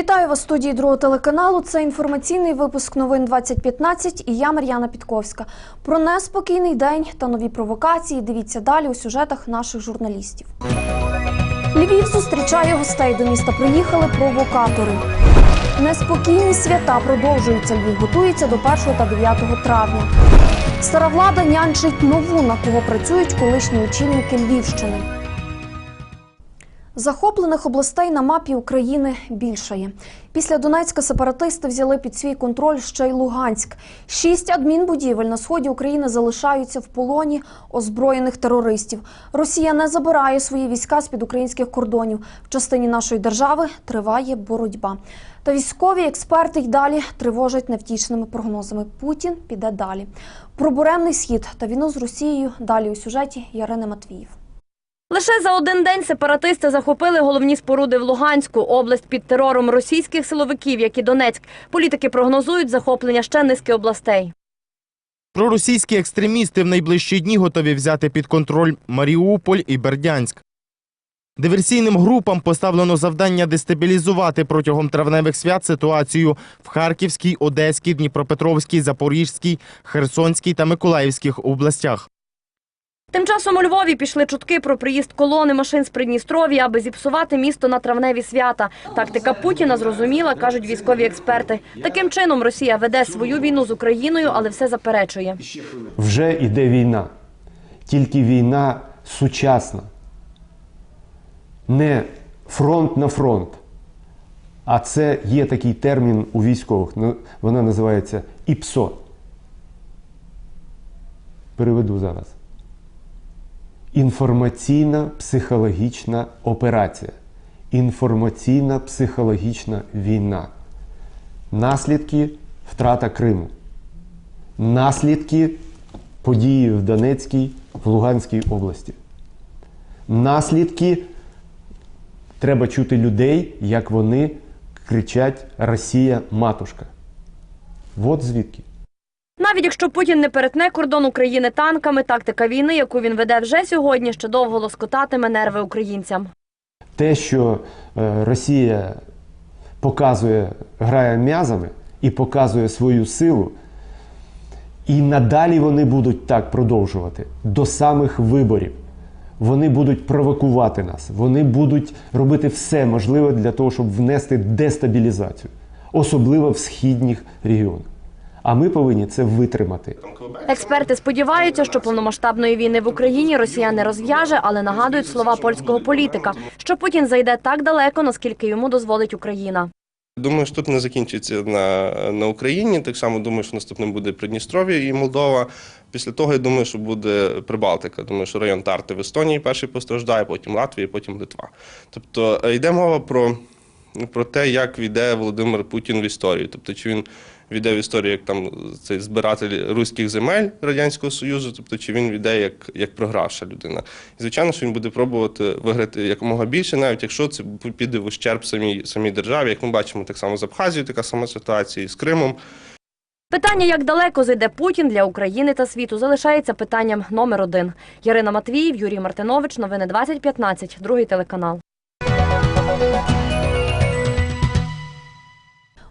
Вітаю вас в студії другого телеканалу. Це інформаційний випуск новин 2015 і я Мар'яна Підковська. Про неспокійний день та нові провокації дивіться далі у сюжетах наших журналістів. Львів зустрічає гостей. До міста приїхали провокатори. Неспокійні свята продовжуються. Львів готується до 1 та 9 травня. Стара влада нянчить нову, на кого працюють колишні очільники Львівщини. Захоплених областей на мапі України більшає. Після Донецька сепаратисти взяли під свій контроль ще й Луганськ. Шість адмінбудівель на сході України залишаються в полоні озброєних терористів. Росія не забирає свої війська з під українських кордонів. В частині нашої держави триває боротьба. Та військові експерти й далі тривожать невтішними прогнозами. Путін піде далі. Про буремний схід та війну з Росією далі у сюжеті Ярини Матвіїв. Лише за один день сепаратисти захопили головні споруди в Луганську, область під терором російських силовиків, як і Донецьк. Політики прогнозують захоплення ще низки областей. Проросійські екстремісти в найближчі дні готові взяти під контроль Маріуполь і Бердянськ. Диверсійним групам поставлено завдання дестабілізувати протягом травневих свят ситуацію в Харківській, Одеській, Дніпропетровській, Запорізькій, Херсонській та Миколаївських областях. Тим часом у Львові пішли чутки про приїзд колони машин з Придністров'я, аби зіпсувати місто на травневі свята. Тактика Путіна зрозуміла, кажуть військові експерти. Таким чином Росія веде свою війну з Україною, але все заперечує. вже йде війна. Тільки війна сучасна. Не фронт на фронт. А це є такий термін у військових. Ну, Вона називається ІПСО. Переведу зараз. Інформаційна психологічна операція. Інформаційна психологічна війна. Наслідки втрата Криму наслідки події в Донецькій, в Луганській області. Наслідки треба чути людей, як вони кричать Росія матушка. От звідки. Навіть якщо Путін не перетне кордон України танками, тактика війни, яку він веде вже сьогодні, ще довго лоскотатиме нерви українцям. Те, що е, Росія показує, грає м'язами і показує свою силу, і надалі вони будуть так продовжувати до самих виборів. Вони будуть провокувати нас, вони будуть робити все можливе для того, щоб внести дестабілізацію, особливо в східних регіонах. А ми повинні це витримати. Експерти сподіваються, що повномасштабної війни в Україні Росія не розв'яже, але нагадують слова польського політика, що Путін зайде так далеко, наскільки йому дозволить Україна. Думаю, що тут не закінчиться на, на Україні. Так само думаю, що наступним буде Придністров'я і Молдова. Після того я думаю, що буде Прибалтика. Думаю, що район Тарти в Естонії перший постраждає, потім Латвія, потім Литва. Тобто е, йде мова про, про те, як війде Володимир Путін в історію. Тобто, чи він війде в історію як там цей збиратель руських земель Радянського Союзу, тобто чи він війде як, як програвша людина. І звичайно, що він буде пробувати виграти якомога більше, навіть якщо це піде в ущерб самій самій державі. Як ми бачимо, так само з Абхазією, така сама ситуація і з Кримом. Питання, як далеко зайде Путін для України та світу, залишається питанням номер один. Ярина Матвіїв, Юрій Мартинович, новини 2015, другий телеканал.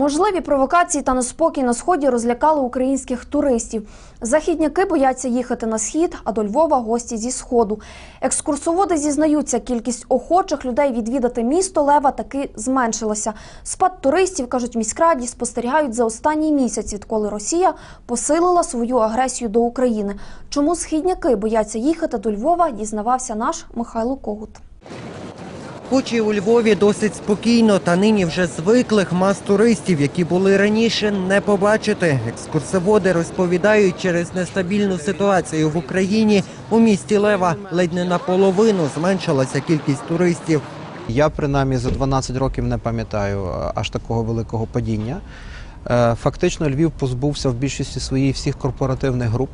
Можливі провокації та неспокій на сході розлякали українських туристів. Західняки бояться їхати на схід, а до Львова гості зі сходу. Екскурсоводи зізнаються, кількість охочих людей відвідати місто Лева таки зменшилася. Спад туристів кажуть, міськраді спостерігають за останній місяць, відколи Росія посилила свою агресію до України. Чому східняки бояться їхати до Львова, дізнавався наш Михайло Когут. Хоч і у Львові досить спокійно, та нині вже звиклих мас туристів, які були раніше, не побачити. Екскурсоводи розповідають, через нестабільну ситуацію в Україні у місті Лева ледь не наполовину зменшилася кількість туристів. Я принаймні за 12 років не пам'ятаю е, аж такого великого падіння. Е, Фактично, Львів позбувся в більшості своїй всіх корпоративних груп,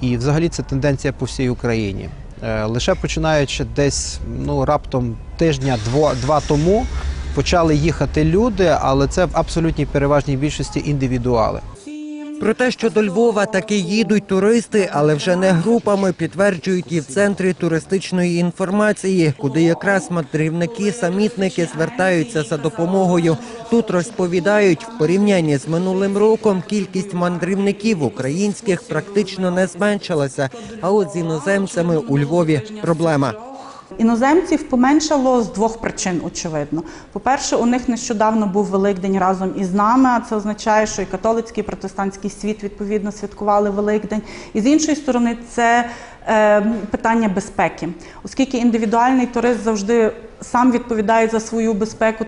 і взагалі це тенденція по всій Україні. Е, Лише починаючи десь ну раптом тижня дво- два тому почали їхати люди, але це в абсолютній переважній більшості індивідуали. Про те, що до Львова таки їдуть туристи, але вже не групами, підтверджують і в центрі туристичної інформації, куди якраз мандрівники-самітники звертаються за допомогою. Тут розповідають, в порівнянні з минулим роком кількість мандрівників українських практично не зменшилася. А от з іноземцями у Львові проблема. Іноземців поменшало з двох причин, очевидно. По-перше, у них нещодавно був Великдень разом із нами, а це означає, що і католицький, і протестантський світ відповідно святкували Великдень. І з іншої сторони, це е, питання безпеки, оскільки індивідуальний турист завжди сам відповідає за свою безпеку.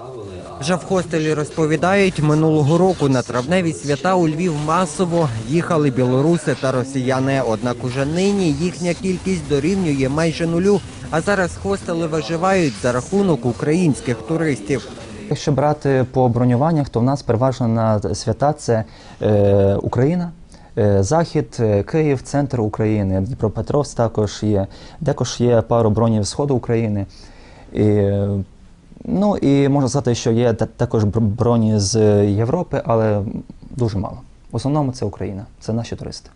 Вже в хостелі розповідають, минулого року на травневі свята у Львів масово їхали білоруси та росіяни. Однак уже нині їхня кількість дорівнює майже нулю. А зараз хостели виживають за рахунок українських туристів. Якщо брати по бронюваннях, то в нас переважно на свята це е, Україна, е, Захід, е, Київ, центр України, Дніпропетровськ також є. Також є пару бронів Сходу України. І, ну і можна сказати, що є та- також броні з Європи, але дуже мало. В основному це Україна, це наші туристи.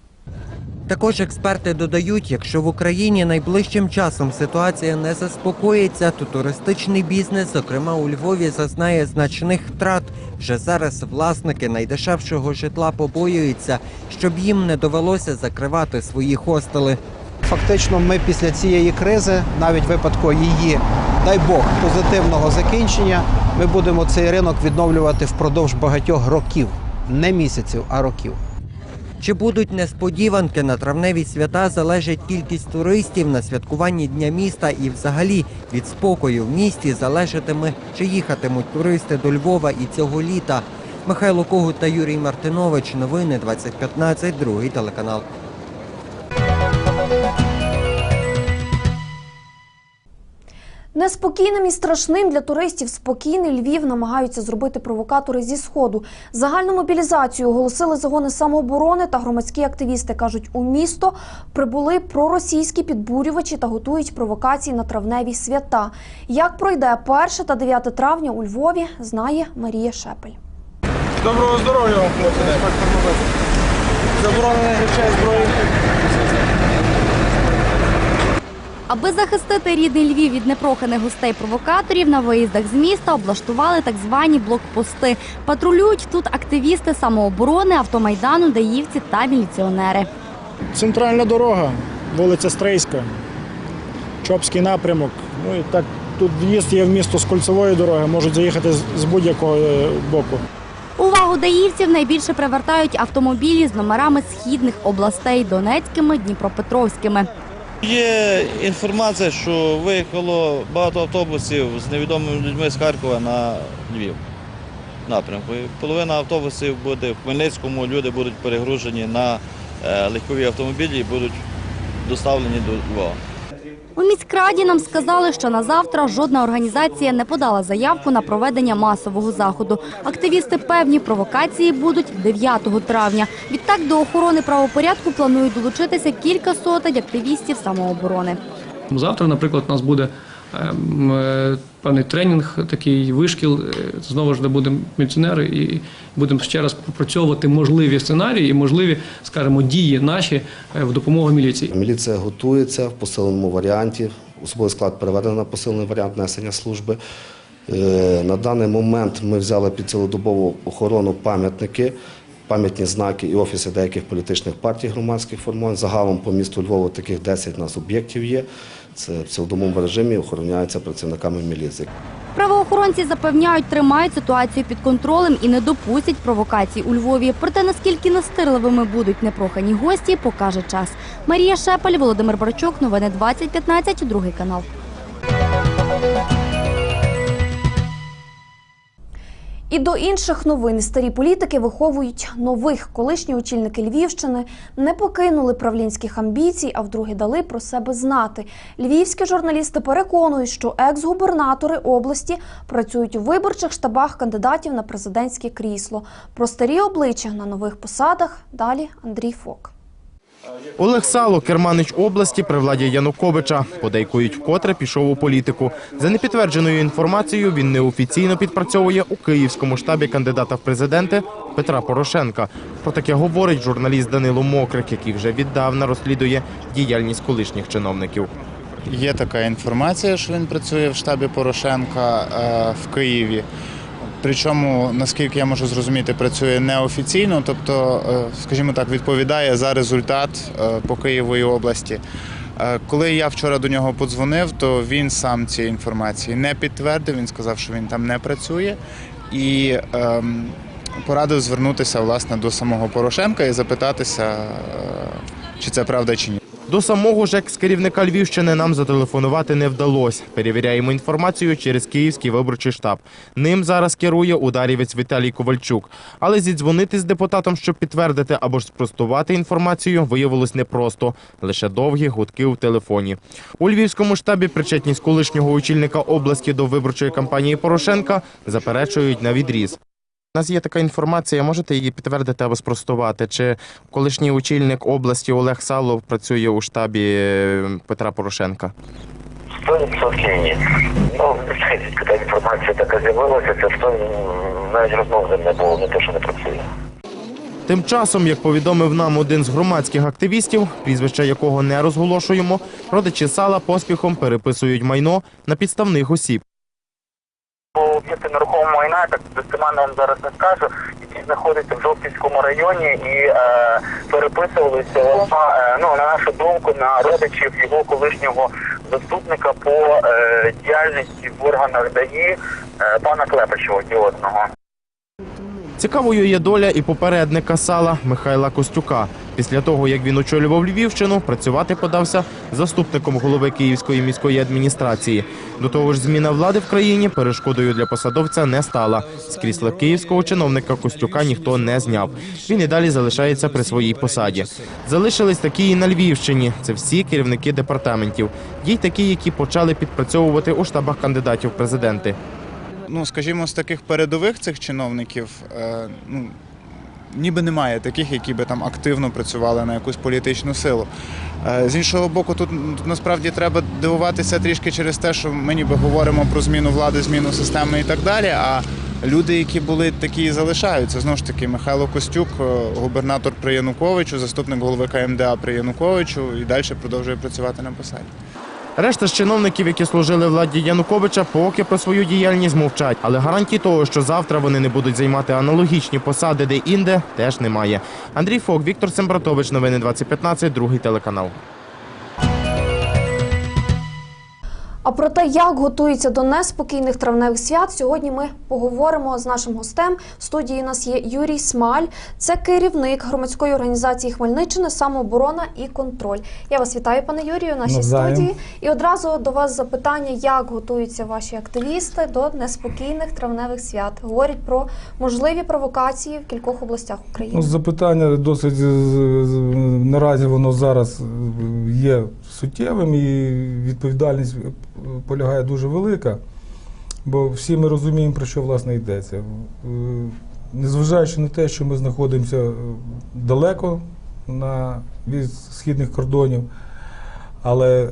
Також експерти додають, якщо в Україні найближчим часом ситуація не заспокоїться, то туристичний бізнес, зокрема у Львові, зазнає значних втрат. Вже зараз власники найдешевшого житла побоюються, щоб їм не довелося закривати свої хостели. Фактично, ми після цієї кризи, навіть випадку її, дай Бог, позитивного закінчення, ми будемо цей ринок відновлювати впродовж багатьох років, не місяців, а років. Чи будуть несподіванки на травневі свята залежить кількість туристів на святкуванні Дня міста і взагалі від спокою в місті залежатиме, чи їхатимуть туристи до Львова і цього літа. Михайло Когут та Юрій Мартинович. Новини 2015, другий телеканал. Неспокійним і страшним для туристів спокійний Львів намагаються зробити провокатори зі сходу. Загальну мобілізацію оголосили загони самооборони та громадські активісти. кажуть, у місто прибули проросійські підбурювачі та готують провокації на травневі свята. Як пройде 1 та 9 травня у Львові, знає Марія Шепель. Доброго здоров'я вам, хлопці. Заборонених речей зброї. Аби захистити рідний Львів від непроханих гостей-провокаторів, на виїздах з міста облаштували так звані блокпости. Патрулюють тут активісти самооборони, автомайдану, даївці та міліціонери. Центральна дорога, вулиця Стрийська, Чопський напрямок. Ну і так тут в'їзд є в місто з кольцевої дороги, можуть заїхати з- з будь-якого е, боку. Увагу даївців найбільше привертають автомобілі з номерами східних областей Донецькими, Дніпропетровськими. Є інформація, що виїхало багато автобусів з невідомими людьми з Харкова на Львів напрямку. І половина автобусів буде в Хмельницькому, люди будуть перегружені на е, легкові автомобілі і будуть доставлені до Львова. У міськраді нам сказали, що на завтра жодна організація не подала заявку на проведення масового заходу. Активісти певні провокації будуть 9 травня. Відтак до охорони правопорядку планують долучитися кілька сотень активістів самооборони. Завтра, наприклад, у нас буде певний тренінг, такий вишкіл. е, Знову ж де будемо міліціонери і будемо ще раз пропрацьовувати можливі сценарії і можливі, скажімо, дії наші е, в допомогу міліції. Міліція готується в посиленому варіанті. Особовий склад переведено на посилений варіант несення служби. Е, На даний момент ми взяли під цілодобову охорону пам'ятники, пам'ятні знаки і офіси деяких політичних партій громадських формувань. Загалом по місту Львову таких 10 у нас об'єктів є. Це в цілодомовому режимі охороняються працівниками міліції. Правоохоронці запевняють, тримають ситуацію під контролем і не допустять провокацій у Львові. Проте наскільки настирливими будуть непрохані гості, покаже час. Марія Шепель, Володимир Барчук, новини 2015, другий канал. І до інших новин старі політики виховують нових. Колишні очільники Львівщини не покинули правлінських амбіцій, а вдруге дали про себе знати. Львівські журналісти переконують, що екс-губернатори області працюють у виборчих штабах кандидатів на президентське крісло. Про старі обличчя на нових посадах далі Андрій Фок. Олег Сало, керманич області при владі Януковича. Подейкують, вкотре пішов у політику. За непідтвердженою інформацією, він неофіційно підпрацьовує у київському штабі кандидата в президенти Петра Порошенка. Про таке говорить журналіст Данило Мокрик, який вже віддавна розслідує діяльність колишніх чиновників. Є така інформація, що він працює в штабі Порошенка е, в Києві. Причому, наскільки я можу зрозуміти, працює неофіційно, тобто, е, скажімо так, відповідає за результат е, по Києву і області. Е, Коли я вчора до нього подзвонив, то він сам цієї інформації не підтвердив. Він сказав, що він там не працює, і ем, порадив звернутися власне до самого Порошенка і запитатися, чи це правда чи ні. До самого ж екс-керівника Львівщини нам зателефонувати не вдалося. Перевіряємо інформацію через Київський виборчий штаб. Ним зараз керує ударівець Віталій Ковальчук. Але зідзвонити з депутатом, щоб підтвердити або ж спростувати інформацію, виявилось непросто. Лише довгі гудки у телефоні. У Львівському штабі причетність колишнього очільника області до виборчої кампанії Порошенка заперечують на відріз. У нас є така інформація, можете її підтвердити або спростувати? Чи колишній очільник області Олег Сало працює у штабі е, Петра Порошенка? 100% ні. Ну, коли інформація така з'явилася, це хто навіть розмов не було, не те, що не працює. Тим часом, як повідомив нам один з громадських активістів, прізвище якого не розголошуємо, родичі сала поспіхом переписують майно на підставних осіб. Я вам зараз не скажу, які знаходяться в Жовківському районі і е, переписувалися е, ну, на нашу думку на родичів його колишнього заступника по е, діяльності в органах ДАІ е, пана Клепачева діодного. Цікавою є доля і попередника сала Михайла Костюка. Після того, як він очолював Львівщину, працювати подався заступником голови Київської міської адміністрації. До того ж, зміна влади в країні перешкодою для посадовця не стала. З крісла київського чиновника Костюка ніхто не зняв. Він і далі залишається при своїй посаді. Залишились такі і на Львівщині. Це всі керівники департаментів. Є й такі, які почали підпрацьовувати у штабах кандидатів президенти. Ну, скажімо, з таких передових цих чиновників, е, ну, ніби немає таких, які би там активно працювали на якусь політичну силу. Е, з іншого боку, тут м, насправді треба дивуватися трішки через те, що ми ніби говоримо про зміну влади, зміну системи і так далі. А люди, які були такі, і залишаються. Знову ж таки, Михайло Костюк, е, губернатор при Януковичу, заступник голови КМДА при Януковичу, і далі продовжує працювати на посаді. Решта з чиновників, які служили владі Януковича, поки про свою діяльність мовчать. Але гарантій того, що завтра вони не будуть займати аналогічні посади де-інде, теж немає. Андрій Фок, Віктор Сембратович, новини 2015, другий телеканал. А про те, як готуються до неспокійних травневих свят, сьогодні ми поговоримо з нашим гостем. В студії у нас є Юрій Смаль, це керівник громадської організації Хмельниччини, самооборона і контроль. Я вас вітаю, пане Юрію, в нашій Навзаєм. студії. І одразу до вас запитання, як готуються ваші активісти до неспокійних травневих свят. Говорять про можливі провокації в кількох областях України. Ну, запитання досить наразі воно зараз е, є суттєвим і відповідальність е, полягає дуже велика, бо всі ми розуміємо, про що власне йдеться. Е, Незважаючи на те, що ми знаходимося далеко на, від східних кордонів, але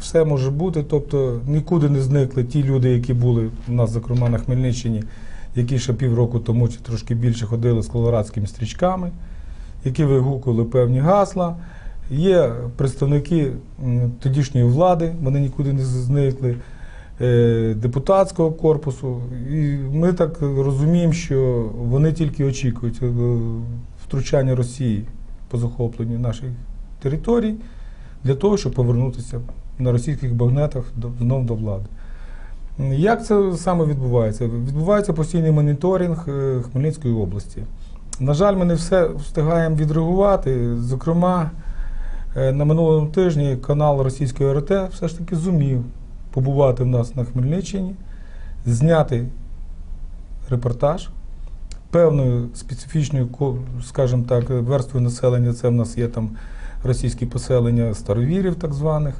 все може бути, тобто нікуди не зникли ті люди, які були у нас, зокрема на Хмельниччині, які ще півроку тому чи трошки більше ходили з колорадськими стрічками, які вигукували певні гасла. Є представники тодішньої влади, вони нікуди не зникли, е, депутатського корпусу. І ми так розуміємо, що вони тільки очікують е, втручання Росії по захопленню наших територій для того, щоб повернутися на російських багнетах знов до влади. Як це саме відбувається? Відбувається постійний моніторинг е, Хмельницької області. На жаль, ми не все встигаємо відреагувати. Зокрема, е, на минулому тижні канал російської РТ все ж таки зумів побувати в нас на Хмельниччині, зняти репортаж певною специфічною, скажімо так, верствою населення. Це в нас є там російські поселення старовірів, так званих.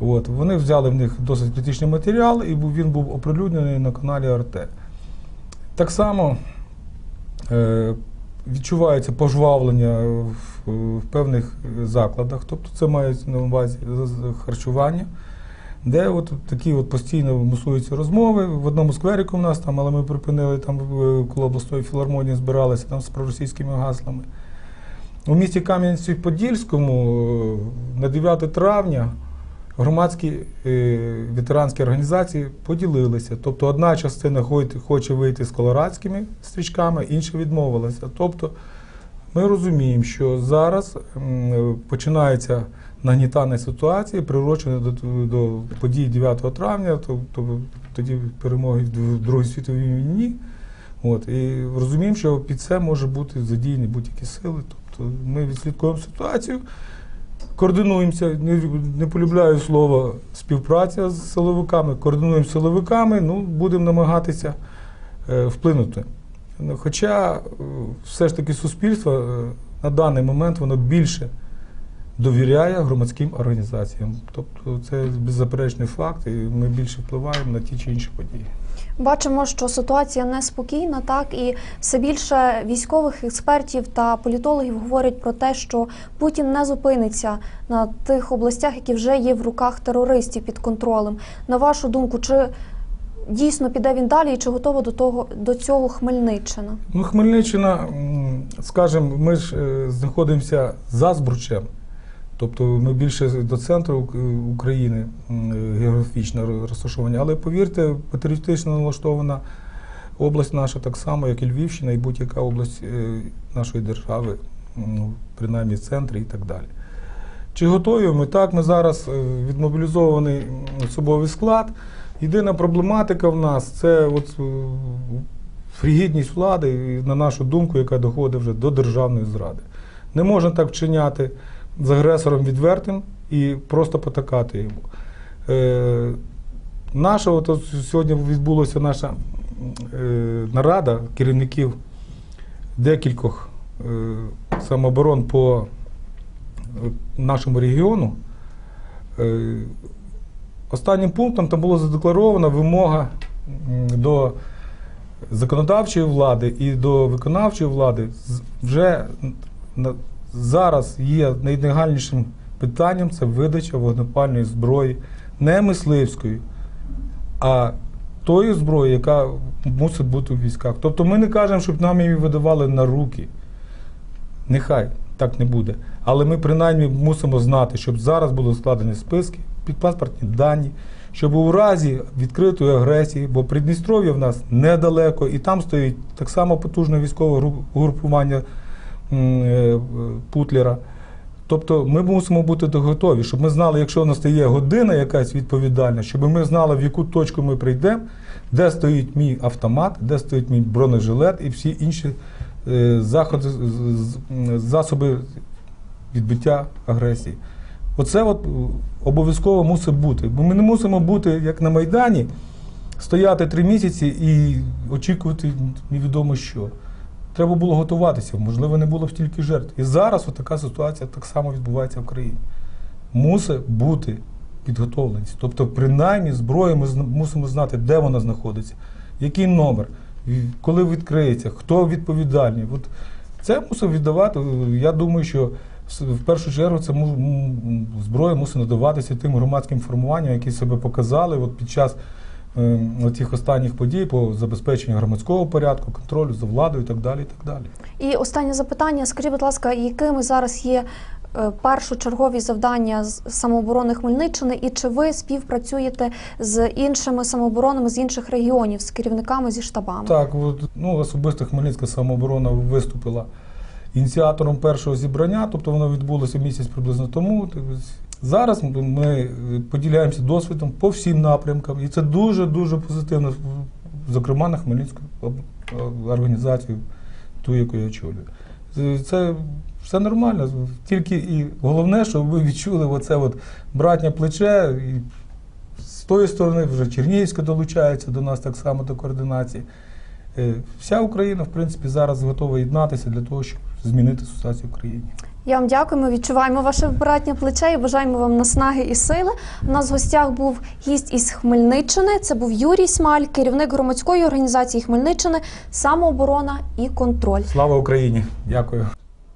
От, вони взяли в них досить критичний матеріал, і він був оприлюднений на каналі РТ. Так само е, відчувається пожвавлення в, певних закладах, тобто це мається на увазі харчування. де от такі от постійно мусуються розмови. В одному скверику в нас там, але ми припинили там коло обласної філармонії, збиралися там з проросійськими гаслами. У місті Кам'янці-Подільському е, на 9 травня громадські е, ветеранські організації поділилися. Тобто одна частина хоче вийти з колорадськими стрічками, інша відмовилася. Тобто ми розуміємо, що зараз починається нагнітання ситуації, приурочена до, до подій 9 травня, тобто тоді перемоги в Другій світовій війні. От, і розуміємо, що під це може бути задіяні будь-які сили. Тобто ми відслідкуємо ситуацію, координуємося, не, не полюбляю слово співпраця з силовиками, координуємо силовиками, ну, будемо намагатися е, вплинути. Ну, Хоча е, все ж таки суспільство е, на даний момент воно більше довіряє громадським організаціям. Тобто це беззаперечний факт, і ми більше впливаємо на ті чи інші події. Бачимо, що ситуація неспокійна, так і все більше військових експертів та політологів говорять про те, що Путін не зупиниться на тих областях, які вже є в руках терористів під контролем. На вашу думку, чи дійсно піде він далі, і чи готова до того до цього Хмельниччина? Ну, Хмельниччина, скажімо, ми ж е, знаходимося за Збручем. Тобто ми більше до центру України географічно розташовані. Але повірте, патріотично налаштована область наша так само, як і Львівщина, і будь-яка область е, нашої держави, ну, принаймні центрі і так далі. Чи готові ми? Так, ми зараз е, відмобілізований особовий склад. Єдина проблематика в нас це от е, фрігідність влади, на нашу думку, яка доходить вже до державної зради. Не можна так вчиняти з агресором відвертим і просто потакати йому. Е, наша, от, сьогодні відбулася наша е, нарада керівників декількох е, самооборон по е, нашому регіону. Е, Останнім пунктом там була задекларована вимога до законодавчої влади і до виконавчої влади вже зараз є найнагальнішим питанням це видача вогнепальної зброї, не мисливської, а тої зброї, яка мусить бути в військах. Тобто ми не кажемо, щоб нам її видавали на руки. Нехай так не буде. Але ми принаймні мусимо знати, щоб зараз були складені списки, підпаспортні дані, щоб у разі відкритої агресії, бо Придністров'я в нас недалеко, і там стоїть так само потужне військове гру- угрупування м, е, Путлера. Тобто ми мусимо бути готові, щоб ми знали, якщо настає година якась відповідальна, щоб ми знали, в яку точку ми прийдемо, де стоїть мій автомат, де стоїть мій бронежилет і всі інші е, заходи, засоби відбиття агресії. Оце от е, обов'язково мусить бути. Бо ми не мусимо бути, як на Майдані, стояти три місяці і очікувати невідомо що. Треба було готуватися, можливо, не було б стільки жертв. І зараз така ситуація так само відбувається в країні. Мусить бути підготовленість. Тобто, принаймні, зброю ми мусимо знати, де вона знаходиться, який номер, коли відкриється, хто відповідальний. От це мусив віддавати. Я думаю, що в першу чергу це зброя мусить надаватися тим громадським формуванням, які себе показали от під час е, тих останніх подій по забезпеченню громадського порядку, контролю за владою і так далі. І так далі. І останнє запитання: скажіть, будь ласка, якими зараз є е, першочергові завдання з самооборони Хмельниччини, і чи ви співпрацюєте з іншими самооборонами з інших регіонів, з керівниками зі штабами? Так, от, ну, особисто Хмельницька самооборона виступила ініціатором першого зібрання, тобто воно відбулося місяць приблизно тому. Зараз ми е, поділяємося досвідом по всім напрямкам, і це дуже-дуже позитивно, зокрема на Хмельницьку організацію, ту, яку я очолюю. Це- Це все нормально. Тільки і головне, щоб ви відчули оце от братнє плече. І з тої сторони вже Чернігівська долучається до нас так само до координації. Е, Вся Україна, в принципі, зараз готова єднатися для того, щоб змінити ситуацію в країні. Я вам дякую. Ми відчуваємо ваше братнє плече і бажаємо вам наснаги і сили. У нас в гостях був гість із Хмельниччини. Це був Юрій Смаль, керівник громадської організації Хмельниччини, самооборона і контроль. Слава Україні! Дякую.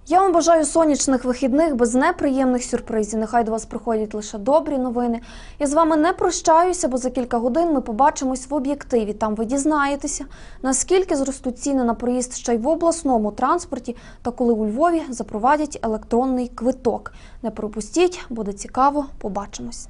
Я вам бажаю сонячних вихідних без неприємних сюрпризів. Нехай до вас приходять лише добрі новини. Я з вами не прощаюся, бо за кілька годин ми побачимось в об'єктиві. Там ви дізнаєтеся, наскільки зростуть ціни на проїзд ще й в обласному транспорті, та коли у Львові запровадять електронний квиток. Не пропустіть, буде цікаво. Побачимось.